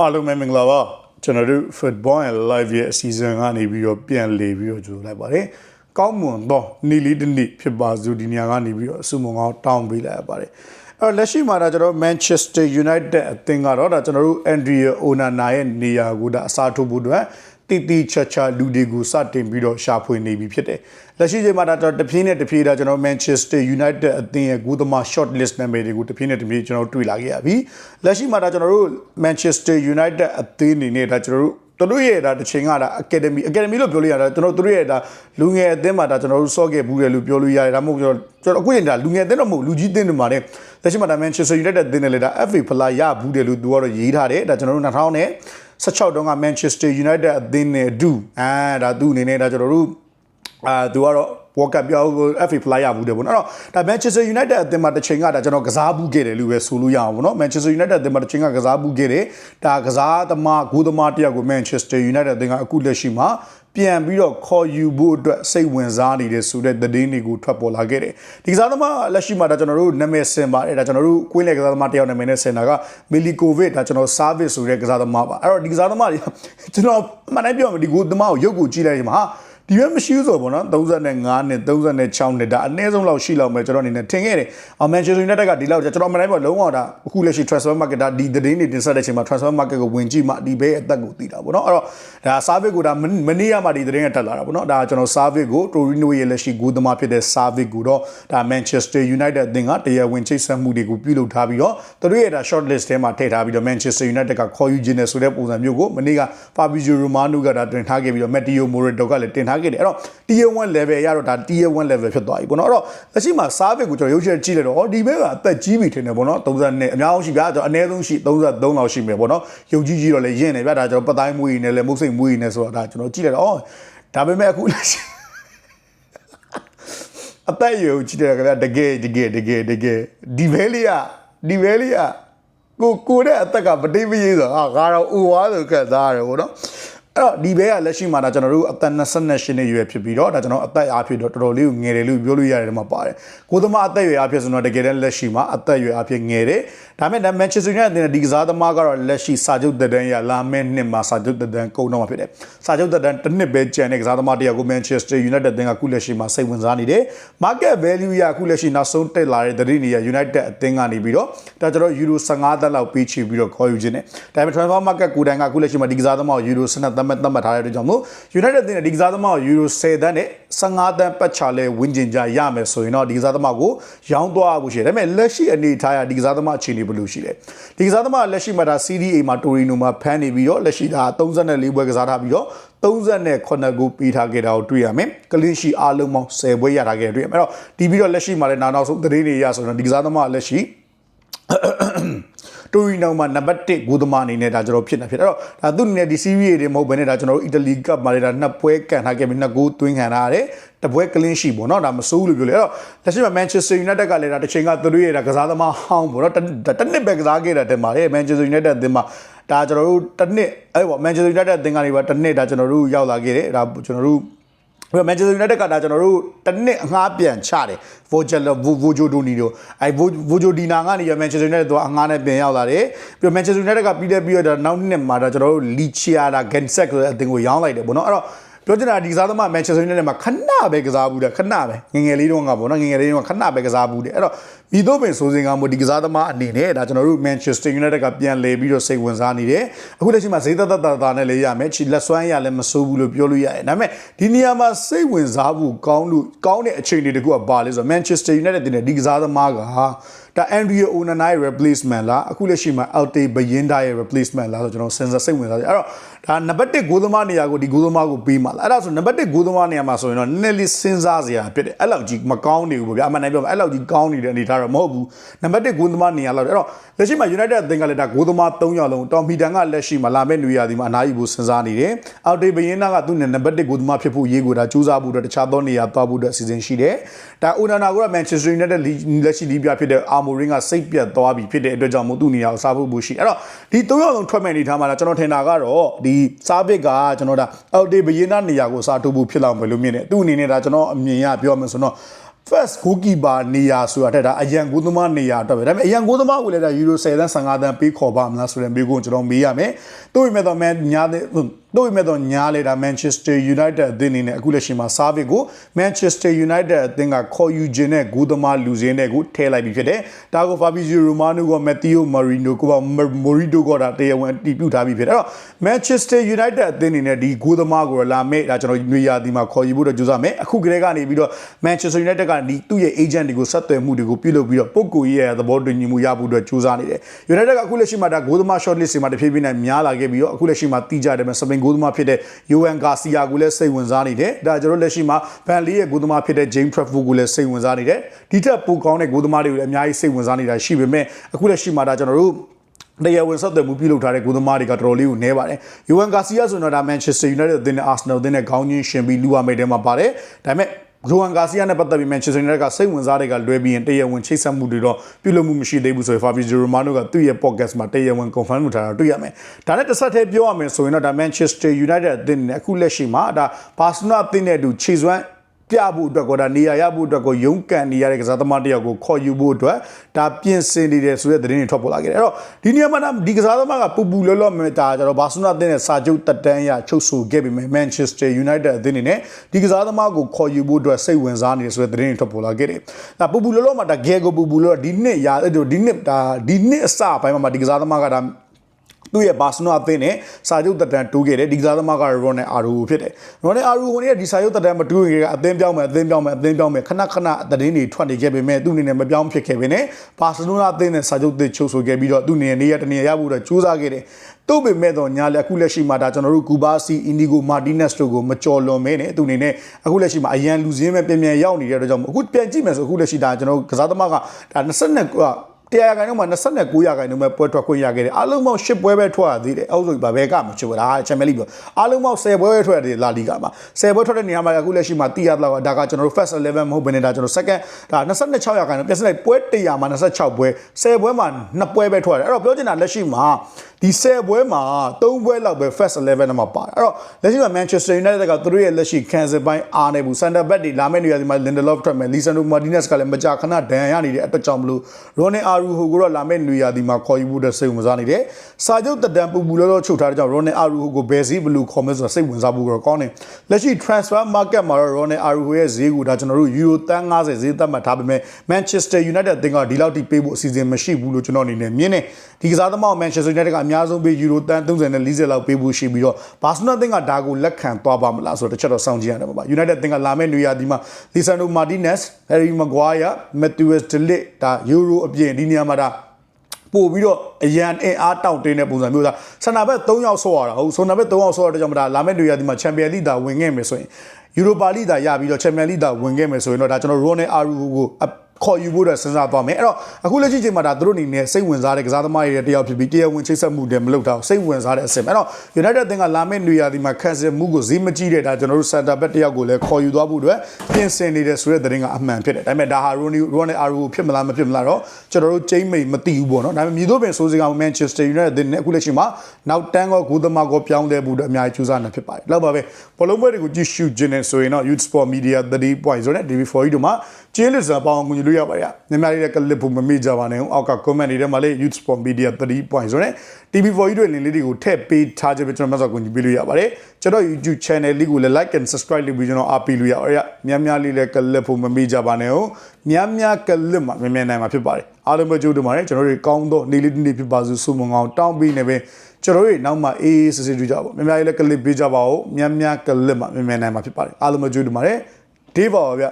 အားလုံးပဲမင်္ဂလာပါကျွန်တော်တို့ Football and Live ရဲ့အစီအစဉ်ကနေပြီးတော့ပြန်လည်ပြီးတော့ကြိုလိုက်ပါတယ်ကောင်းမွန်သောနီလီတနိဖြစ်ပါစို့ဒီနေရာကနေပြီးတော့အစုံမကောင်းတောင်းပေးလိုက်ရပါတယ်အဲ့တော့လက်ရှိမှာဒါကျွန်တော် Manchester United အသင်းကတော့ဒါကျွန်တော်တို့ Andrea Onana ရဲ့နေရာကိုဒါအစားထိုးဖို့အတွက် တီတီချာချာလူတွေကိုစတင်ပြီးတော့ရှာဖွေနေပြီဖြစ်တယ်။လက်ရှိချိန်မှာဒါကျွန်တော်တဖြည်းနဲ့တဖြည်းဒါကျွန်တော် Manchester United အသင်းရဲ့ဂိုးသမား short list နာမည်တွေကိုတဖြည်းနဲ့တဖြည်းကျွန်တော်တွေ့လာခဲ့ရပြီ။လက်ရှိမှာဒါကျွန်တော်တို့ Manchester United အသင်းအနေနဲ့ဒါကျွန်တော်တို့သူတို့ရဲ့ဒါတစ်ချိန်ကဒါ academy academy လို့ပြောလို့ရတယ်ကျွန်တော်တို့ရဲ့ဒါလူငယ်အသင်းမှာဒါကျွန်တော်တို့စော့ခဲ့ဘူးတယ်လို့ပြောလို့ရတယ်ဒါမှမဟုတ်ကျွန်တော်ကျွန်တော်အခုရင်ဒါလူငယ်အသင်းတော့မဟုတ်လူကြီးအသင်းတွေမှာလည်းလက်ရှိမှာဒါ Manchester United အသင်းနဲ့လည်းဒါ FA ဖလားရဘူးတယ်လို့သူကတော့ရေးထားတယ်ဒါကျွန်တော်တို့2000နဲ့ 16တုန်းက Manchester United အသင်းနဲ့အတူအာဒါသူ့အနေနဲ့ဒါကျွန်တော်တို့အာသူကတော့ World Cup ပြော FA Flyer ဘူးတယ်ပေါ့နော်အဲ့တော့ဒါ Manchester United အသင်းမှာတစ်ချိန်ကဒါကျွန်တော်ကစားဘူးခဲ့တယ်လို့ပဲဆိုလို့ရအောင်ပေါ့နော် Manchester United အသင်းမှာတစ်ချိန်ကကစားဘူးခဲ့တယ်ဒါကစားသမားဂိုးသမားတယောက်ကို Manchester United အသင်းကအခုလက်ရှိမှာ ပြန်ပြီးတော့ခေါ်ယူဖို့အတွက်စိတ်ဝင်စားနေတဲ့ဆိုတဲ့သတင်းတွေကိုထွက်ပေါ်လာခဲ့တယ်ဒီကစားသမားလက်ရှိမှာဒါကျွန်တော်တို့နာမည်စင်ပါတယ်ဒါကျွန်တော်တို့ကွင်းလေကစားသမားတယောက်နာမည်နဲ့စင်တာက Milikovic ဒါကျွန်တော် service ဆိုတဲ့ကစားသမားပါအဲ့တော့ဒီကစားသမားတွေကျွန်တော်မှန်တိုင်းပြောမယ်ဒီဂိုးသမားကိုရုပ်ကိုကြည့်လိုက်ရင်မှာ ဒီဘက်မရှိဘူးဆိုပေါ့နော်35နဲ့36နဲ့ဒါအနည်းဆုံးလောက်ရှိလောက်မယ်ကျွန်တော်အနေနဲ့ထင်ခဲ့တယ်။အမန်ချက်စတာယူနိုက်တက်ကဒီလောက်ကျွန်တော်မနိုင်ပါလုံးဝဒါအခုလက်ရှိ transfer market ဒါဒီသတင်းတွေတင်ဆက်တဲ့အချိန်မှာ transfer market ကိုဝင်ကြည့်မှဒီဘဲအသက်ကိုသိတာပေါ့နော်။အဲ့တော့ဒါ service ကိုဒါမနေ့ကမှဒီသတင်းကတက်လာတာပေါ့နော်။ဒါကျွန်တော် service ကို Torino ရဲ့လက်ရှိဂိုးသမားဖြစ်တဲ့ service ကိုတော့ဒါ Manchester United အသင်းကတရားဝင်ချိတ်ဆက်မှုတွေကိုပြုလုပ်ထားပြီးတော့သူတို့ရဲ့ဒါ short list ထဲမှာထည့်ထားပြီးတော့ Manchester United ကခေါ်ယူခြင်းနဲ့ဆိုတဲ့ပုံစံမျိုးကိုမနေ့က Fabio Romano ကဒါတင်ထားခဲ့ပြီးတော့ Matteo Moretto ကလည်းတင်ထားခဲ့တယ်။အဲ့တော့ tier 1 level ရတော့ဒါ tier 1 level ဖြစ်သွားပြီပေါ့နော်အဲ့တော့လက်ရှိမှာ service ကိုကျွန်တော်ရုပ်ချက်ကြည့်လိုက်တော့ဒီဘက်ကအသက်ကြီးပြီထင်တယ်ပေါ့နော်30နဲ့အများဆုံးရှိဗျာကျွန်တော်အနည်းဆုံးရှိ33လောက်ရှိမယ်ပေါ့နော်ရုပ်ကြီးကြီးတော့လည်းရင့်နေဗျာဒါကျွန်တော်ပတိုင်းမွေးနေလဲမုတ်စိတ်မွေးနေဆိုတော့ဒါကျွန်တော်ကြည့်လိုက်တော့အော်ဒါပေမဲ့အခုလက်ရှိအသက်ရုပ်ကြည့်တယ်ခင်ဗျာတကယ်တကယ်တကယ်တကယ်ဒီဘဲလေးကဒီဘဲလေးကကိုကိုတဲ့အသက်ကမတိမရေးဆိုဟာငါတော့ဥွားဆိုခက်သားရတယ်ပေါ့နော် အဲ့တော့ဒီဘဲကလက်ရှိမှာဒါကျွန်တော်တို့အသက်28နှစ်ရွယ်ဖြစ်ပြီးတော့ဒါကျွန်တော်အသက်အားဖြင့်တော့တော်တော်လေးကိုငယ်တယ်လို့ပြောလို့ရတယ်ဒီမှာပါတယ်ကိုသမားအသက်ရွယ်အားဖြင့်ဆိုတော့တကယ်တမ်းလက်ရှိမှာအသက်ရွယ်အားဖြင့်ငယ်တယ်ဒါပေမဲ့ Manchester United တဲ့ဒီကစားသမားကတော့လက်ရှိစာချုပ်သက်တမ်းရလာမယ့်နှစ်မှာစာချုပ်သက်တမ်းကုန်တော့မှာဖြစ်တယ်စာချုပ်သက်တမ်းတစ်နှစ်ပဲကျန်တဲ့ကစားသမားတယောက်ကို Manchester United တင်ကခုလက်ရှိမှာစိတ်ဝင်စားနေတယ် market value ရခုလက်ရှိနောက်ဆုံးတက်လာတဲ့သတင်းတွေရ United အသင်းကနေပြီးတော့ဒါကျွန်တော် Euro 15သန်းလောက်ပေးချပြီးတော့ခေါ်ယူခြင်းနဲ့ဒါပေမဲ့ transfer market ကိုတိုင်ကခုလက်ရှိမှာဒီကစားသမားကို Euro 12သန်းပဲသတ်မှတ်ထားတဲ့အတွက်ကြောင့်မို့ United တင်ဒီကစားသမားကို Euro 10သန်းနဲ့15သန်းပတ်ချလဲဝင်းကျင်ကြရမယ်ဆိုရင်တော့ဒီကစားသမားကိုရောင်းသွားဖို့ရှိတယ်ဒါပေမဲ့လက်ရှိအနေထားရဒီကစားသမားအခြေအနေဘယ်လိုရှိလဲဒီကစားသမားလက်ရှိမှာဒါ CDA မှာတိုရီနိုမှာဖမ်းနေပြီးတော့လက်ရှိဒါ34ပွဲကစားထားပြီးတော့38ကိုပေးထားခဲ့တာကိုတွေ့ရမယ်ကလင်းရှိအားလုံးပေါင်း10ပွဲရထားခဲ့တွေ့ရမယ်အဲ့တော့ဒီပြီးတော့လက်ရှိမှာလည်းနောက်နောက်ဆုံးသတင်းတွေရဆိုတော့ဒီကစားသမားလက်ရှိ တိုရီနောင်မှာနံပါတ်1ဂိုးသမားအနေနဲ့ဒါကျွန်တော်ဖြစ်နေဖြစ်အဲ့တော့ဒါသူ့အနေနဲ့ဒီ series တွေမဟုတ်ဘဲနဲ့ဒါကျွန်တော်တို့ Italy Cup မှာလည်းဒါနှစ်ပွဲကန်ထားခဲ့ပြီးနှစ်ဂိုးသွင်းခံထားရတယ်တပွဲကလင်းရှိပေါ့နော်ဒါမစိုးဘူးလို့ပြောလေအဲ့တော့လက်ရှိမှာ Manchester United ကလည်းဒါတစ်ချိန်ကသူတို့ရဲ့ဒါကစားသမားဟောင်းပေါ့နော်တစ်နှစ်ပဲကစားခဲ့တာတင်ပါတယ် Manchester United အသင်းမှာဒါကျွန်တော်တို့တစ်နှစ်အဲ့ပေါ့ Manchester United အသင်းကနေပါတစ်နှစ်ဒါကျွန်တော်တို့ရောက်လာခဲ့တယ်ဒါကျွန်တော်တို့ ပြီးတော့ Manchester United ကဒါကျွန်တော်တို့တစ်နှစ်အငှားပြန်ချတယ် Vogel Vojodoni တို့အဲ Vojodina ကနေရ Manchester United တော့အငှားနဲ့ပြန်ရောက်လာတယ်ပြီးတော့ Manchester United ကပြီးတဲ့ပြီးတော့နောက်နှစ်မှာဒါကျွန်တော်တို့ Lichiara Gensek ဆိုတဲ့အသင်းကိုရောင်းလိုက်တယ်ပေါ့နော်အဲ့တော့ ပြောချင်တာဒီကစားသမား Manchester United မှာခဏပဲကစားဘူးတဲ့ခဏပဲငငယ်လေးတုန်းကပေါ့နော်ငငယ်လေးတုန်းကခဏပဲကစားဘူးတဲ့အဲ့တော့မိတို့ပင်ဆိုစဉ်ကမို့ဒီကစားသမားအနေနဲ့ဒါကျွန်တော်တို့ Manchester United ကပြန်လဲပြီးတော့စိတ်ဝင်စားနေတယ်အခုလက်ရှိမှာဈေးသက်သက်သာသာနဲ့လေးရမယ်ချီလက်စွမ်းရလည်းမစိုးဘူးလို့ပြောလို့ရတယ်ဒါပေမဲ့ဒီနေရာမှာစိတ်ဝင်စားဖို့ကောင်းလို့ကောင်းတဲ့အခြေအနေတကူကပါလဲဆိုတော့ Manchester United တင်တဲ့ဒီကစားသမားကဒါ Andrea Onana ရဲ့ replacement လားအခုလက်ရှိမှာ Alte Bayinda ရဲ့ replacement လားဆိုကျွန်တော်စဉ်းစားစိတ်ဝင်စားတယ်အဲ့တော့ဒါနံပါတ်1ဂိုးသမားနေရာကိုဒီဂိုးသမားကိုပေးမှာလားအဲ့ဒါဆိုနံပါတ်1ဂိုးသမားနေရာမှာဆိုရင်တော့နည်းနည်းလေးစဉ်းစားစရာဖြစ်တယ်အဲ့လောက်ကြီးမကောင်းနေဘူးပေါ့ဗျာအမှန်တမ်းပြောမယ်အဲ့လောက်ကြီးကောင်းနေတဲ့အနေထားတော့မဟုတ်ဘူးနံပါတ်1ဂိုးသမားနေရာလောက်အဲ့တော့လက်ရှိမှာ United အသင်းကလည်းဒါဂိုးသမား3ယောက်လုံးတော်မီတန်ကလက်ရှိမှာလာမယ့်နေရာဒီမှာအနားယူဖို့စဉ်းစားနေတယ်အော်တေဘယင်းနာကသူ့နဲ့နံပါတ်1ဂိုးသမားဖြစ်ဖို့ရေးကိုဒါစူးစမ်းဖို့အတွက်တခြားသောနေရာသွားဖို့အတွက်အစီအစဉ်ရှိတယ်ဒါအိုနာနာက Manchester United လက်ရှိလီးပြဖြစ်တဲ့ Amorim ကစိတ်ပြတ်သွားပြီဖြစ်တဲ့အတွက်ကြောင့်မို့သူ့နေရာကိုစားဖို့ဘူးရှိအဲ့တော့ဒီ၃ယောက်လုံးထွက်မဲ့နေထားမှာလားကျွန်တော်ထင်တာကတော့ဒီစားပစ်ကကျွန်တော်ဒါအော်တေဘယင်းနာနေရာကိုစားထုတ်ဖို့ဖြစ်လောက်မယ်လို့မြင်တယ်သူ့အနေနဲ့ဒါကျွန်တော်အမြင်ရပြောမှဆိုတော့ first goalkeeper နေရာဆိုတာတက်တာအရန်ကိုသမားနေရာအတွက်ပဲဒါပေမဲ့အရန်ကိုသမားကိုလည်းဒါ Euro 10တန်း15တန်းပေးခေါ်ပါမလားဆိုတဲ့မေးခွန်းကျွန်တော်မေးရမယ်။တို့ပေမဲ့တော့ man ညာတဲ့ တို့ပေမဲ့တော့ညာလေဒါ Manchester United အသင်းအနေနဲ့အခုလက်ရှိမှာ Savic ကို Manchester United အသင်းကခေါ်ယူခြင်းနဲ့ဂိုးသမားလူစင်းတွေကိုထည့်လိုက်ပြီးဖြစ်တယ်။ဒါကို Fabrizio Romano က Matteo Marino က Morito ကဒါတရားဝင်အတည်ပြုထားပြီးဖြစ်တယ်။အဲ့တော့ Manchester United အသင်းအနေနဲ့ဒီဂိုးသမားကိုလာမဲ့ဒါကျွန်တော်ညွေရာဒီမှာခေါ်ယူဖို့တော့ကြိုးစားမယ်။အခုကလေးကနေပြီးတော့ Manchester United ကဒီသူ့ရဲ့ agent တွေကိုဆက်သွယ်မှုတွေကိုပြုလုပ်ပြီးတော့ပုဂ္ဂိုလ်ရေးရဲ့သဘောတူညီမှုရဖို့အတွက်ကြိုးစားနေတယ်။ United ကအခုလက်ရှိမှာဒါဂိုးသမား short list တွေမှာတဖြည်းဖြည်းနဲ့များလာခဲ့ပြီးတော့အခုလက်ရှိမှာတီးကြတယ်မဲ့စပိန်ဂိုးသမားဖြစ်တဲ့ Johan Garcia ကိုလည်းစိတ်ဝင်စားနေတယ်။ဒါကျွန်တော်လက်ရှိမှာ Van Lee ရဲ့ဂိုးသမားဖြစ်တဲ့ James Trafford ကိုလည်းစိတ်ဝင်စားနေတယ်။ဒီထက်ပိုကောင်းတဲ့ဂိုးသမားတွေကိုလည်းအများကြီးစိတ်ဝင်စားနေတာရှိပေမဲ့အခုလက်ရှိမှာဒါကျွန်တော်တို့တရားဝင်ဆက်သွယ်မှုပြုလုပ်ထားတဲ့ဂိုးသမားတွေကတော်တော်လေးကိုနဲပါတယ်။ယူဝန်ဂါစီယာဆိုတော့ဒါမန်ချက်စတာယူနိုက်တက်အသင်းနဲ့အာဆနယ်အသင်းနဲ့ခေါင်းချင်းရှင်ပြီးလူဝမိတ်ထဲမှာပါတယ်။ဒါပေမဲ့ ဂျိုဟန်ဂါစီယာနဲ့ပတ်သက်ပြီးမန်ချက်စတာယူနိုက်ကစိတ်ဝင်စားတဲ့ကလွဲပြီးရင်တရားဝင်ချိတ်ဆက်မှုတွေတော့ပြုလုပ်မှုမရှိသေးဘူးဆိုရင်ဖာဘီဂျီရိုမာနိုကသူ့ရဲ့ podcast မှာတရားဝင် confirm လုပ်ထားတာတွေ့ရမယ်။ဒါနဲ့တစ်ဆက်တည်းပြောရမယ်ဆိုရင်တော့ဒါ Manchester United အသင်းနဲ့အခုလက်ရှိမှာဒါဘာစီလိုနာအသင်းနဲ့အတူခြေစွမ်း ပြဖို့အတွက်ကိုဒါနေရာရဖို့အတွက်ကိုရုန်းကန်နေရတဲ့ကစားသမားတယောက်ကိုခေါ်ယူဖို့အတွက်ဒါပြင်ဆင်နေတယ်ဆိုတဲ့သတင်းတွေထွက်ပေါ်လာခဲ့တယ်အဲ့တော့ဒီနေရာမှာဒီကစားသမားကပူပူလောလောမဲ့ဒါကြတော့ဘာစနာအသင်းနဲ့စာချုပ်တက်တန်းရချုပ်ဆိုခဲ့ပြီမဲ့ Manchester United အသင်းနေနဲ့ဒီကစားသမားကိုခေါ်ယူဖို့အတွက်စိတ်ဝင်စားနေတယ်ဆိုတဲ့သတင်းတွေထွက်ပေါ်လာခဲ့တယ်ဒါပူပူလောလောမှာဒါ Gego ပူပူလောဒီနှစ်ရာဒီနှစ်ဒါဒီနှစ်အစပိုင်းမှာဒီကစားသမားကဒါ သူ့ရဲ့ဘာစနိုအသင်းနဲ့စာချုပ်တက်တန်းတိုးခဲ့တယ်ဒီကစားသမားကရောနယ်အာရူဖြစ်တယ်ရောနယ်အာရူကိုဒီစာချုပ်တက်တန်းမတိုးခင်ကအသင်းပြောင်းမယ်အသင်းပြောင်းမယ်အသင်းပြောင်းမယ်ခဏခဏအသတင်းတွေထွက်နေခဲ့ပေမဲ့သူ့အနေနဲ့မပြောင်းဖြစ်ခဲ့ပေနဲ့ဘာစနိုအသင်းနဲ့စာချုပ်တစ်ချုပ်ဆိုခဲ့ပြီးတော့သူ့အနေနဲ့နေရတနေရရဖို့တော့ကြိုးစားခဲ့တယ်တို့ပေမဲ့တော့ညာလက်အခုလက်ရှိမှာဒါကျွန်တော်တို့ကူဘာစီအင်ဒီဂိုမာတီနက်စ်တို့ကိုမကြော်လွန်မဲနဲ့သူအနေနဲ့အခုလက်ရှိမှာအရန်လူစင်းပဲပြန်ပြန်ရောက်နေတဲ့အတွက်ကြောင့်အခုပြန်ကြည့်မယ်ဆိုအခုလက်ရှိဒါကျွန်တော်တို့ကစားသမားကဒါ22က တရားရာခိုင်နှုန်းမှာ29ရာခိုင်နှုန်းပဲပွဲထွက်ခွင့်ရခဲ့တယ်အားလုံးပေါင်း10ပွဲပဲထွက်ရသေးတယ်အောက်ဆိုဘာပဲကမချဘူးဒါချန်ပီယံလိပြောအားလုံးပေါင်း10ပွဲပဲထွက်ရတယ်လာလီဂါမှာ10ပွဲထွက်တဲ့နေရာမှာအခုလက်ရှိမှာတီးရတော့ဒါကကျွန်တော်တို့ first 11မဟုတ်ဘဲနဲ့ဒါကျွန်တော် second ဒါ26ရာခိုင်နှုန်းပြည့်စက်ပွဲ100မှာ26ပွဲ10ပွဲမှာ2ပွဲပဲထွက်ရတယ်အဲ့တော့ပြောချင်တာလက်ရှိမှာဒီ10ပွဲမှာ3ပွဲလောက်ပဲ first 11မှာပါတယ်အဲ့တော့လက်ရှိမှာ Manchester United ကသူတို့ရဲ့လက်ရှိ cancel ပိုင်းအားနေဘူး center back တွေလာမယ့်နေရာဒီမှာ Lindelof ထွက်မယ် Lisandro Martinez ကလည်းမကြာခဏဒဏ်ရာရနေတဲ့အတွက်ကြောင့်မလို့ Ronnie Arujo ကိုတော့လာမယ့်နေရာဒီမှာခေါ်ယူဖို့တဲ့စိတ်ဝင်စားနေတယ်စာချုပ်တက်တန်ပူပူလောလောချုပ်ထားတဲ့ကြောင့် Ronnie Arujo ကိုဘယ်စီးဘလူးခေါ်မယ်ဆိုတော့စိတ်ဝင်စားဖို့ကတော့ကောင်းတယ်လက်ရှိ transfer market မှာတော့ Ronnie Arujo ရဲ့ဈေးကိုဒါကျွန်တော်တို့ Euro တန်း90ဈေးသတ်မှတ်ထားပေမဲ့ Manchester United အသင်းကဒီလောက်ထိပေးဖို့အစီအစဉ်မရှိဘူးလို့ကျွန်တော်အနေနဲ့မြင်တယ်ဒီကစားသမားကို Manchester United ကအများဆုံးပေး Euro တန်း30နဲ့40လောက်ပေးဖို့ရှိပြီးတော့ Barcelona အသင်းကဒါကိုလက်ခံသွားပါမလားဆိုတော့တစ်ချက်တော့စောင့်ကြည့်ရတယ်ပါ United အသင်းကလာမယ့်နေရာဒီမှာ Lisandro Martinez, Harry Maguire, Matheus De Ligt ဒါ Euro အပြင်ဒီနေရာမှာဒါပို့ပြီးတော့အရန်အင်အားတောင့်တင်းတဲ့ပုံစံမျိုးသားဆန္ဒဘက်3ယောက်ဆော့ရတာဟုတ်ဆန္ဒဘက်3ယောက်ဆော့ရတဲ့ကြောင့်မဒါလာမယ့်နေရာဒီမှာချန်ပီယံလိဒါဝင်ခဲ့မယ်ဆိုရင်ယူရိုပါလိဒါရပြီးတော့ချန်ပီယံလိဒါဝင်ခဲ့မယ်ဆိုရင်တော့ဒါကျွန်တော်ရိုနယ်အာရူကို ခေါ်ယူဖို့တော့စဉ်းစားသွားမယ်အဲ့တော့အခုလက်ရှိချိန်မှာဒါသူတို့အနေနဲ့စိတ်ဝင်စားတဲ့ကစားသမားတွေတယောက်ဖြစ်ပြီးတရားဝင်ချိတ်ဆက်မှုတွေမလုပ်တော့စိတ်ဝင်စားတဲ့အဆင့်အဲ့တော့ United အသင်းကလာမယ့်နေရာဒီမှာ cancel မှုကိုဈေးမကြီးတဲ့ဒါကျွန်တော်တို့ center back တယောက်ကိုလည်းခေါ်ယူသွားဖို့အတွက်ပြင်ဆင်နေတဲ့ဆိုတဲ့သတင်းကအမှန်ဖြစ်တယ်ဒါပေမဲ့ဒါဟာ Rooney Ronnie Aru ဖြစ်မလားမဖြစ်မလားတော့ကျွန်တော်တို့ချိန်မိတ်မသိဘူးပေါ့နော်ဒါပေမဲ့မြေတို့ပင်ဆိုးစကား Manchester United အသင်းနဲ့အခုလက်ရှိမှာနောက်တန်းကဂိုးသမားကိုပြောင်းလဲဖို့အတွက်အများကြီးကြိုးစားနေဖြစ်ပါတယ်လောက်ပါပဲဘောလုံးပွဲတွေကိုကြည့်ရှုခြင်းနဲ့ဆိုရင်တော့ Youth Sport Media 30 point ဆိုတဲ့ DV4 တို့မှာကျင်းလစ်စာပေါင်းကူညီလို့ရပါရမြန်မာလေးတဲ့ကလစ်ဖို့မမေ့ကြပါနဲ့အောက်က comment တွေထဲမှာလေး Youth Sport Media 30 point ဆိုတဲ့ TV4 တို့လင်းလေးတွေကိုထည့်ပေးထားခြင်းပဲကျွန်တော်မှတ်စောကူညီပေးလို့ရပါတယ်ကျွန်တော် YouTube channel လေးကိုလည်း like and subscribe လုပ်ပြီးကျွန်တော်အားပေးလို့ရပါတယ်များများလေးလည်းကလစ်ဖို့မမေ့ကြပါနဲ့များများကလစ်မှာမြန်မြန်နိုင်မှာဖြစ်ပါတယ်အားလုံးပဲကြိုးတင်ပါတယ်ကျွန်တော်တို့ကောင်းသောနေ့လေးတစ်နေ့ဖြစ်ပါစုဆုမွန်အောင်တောင်းပေးနေပဲကျွန်တော်တို့နောက်မှအေးအေးဆေးဆေးတွေ့ကြပါဦးများများလေးလည်းကလစ်ပေးကြပါဦးများများကလစ်မှာမြန်မြန်နိုင်မှာဖြစ်ပါတယ်အားလုံးပဲကြိုးတင်ပါတယ်ဒီပါပါဗျ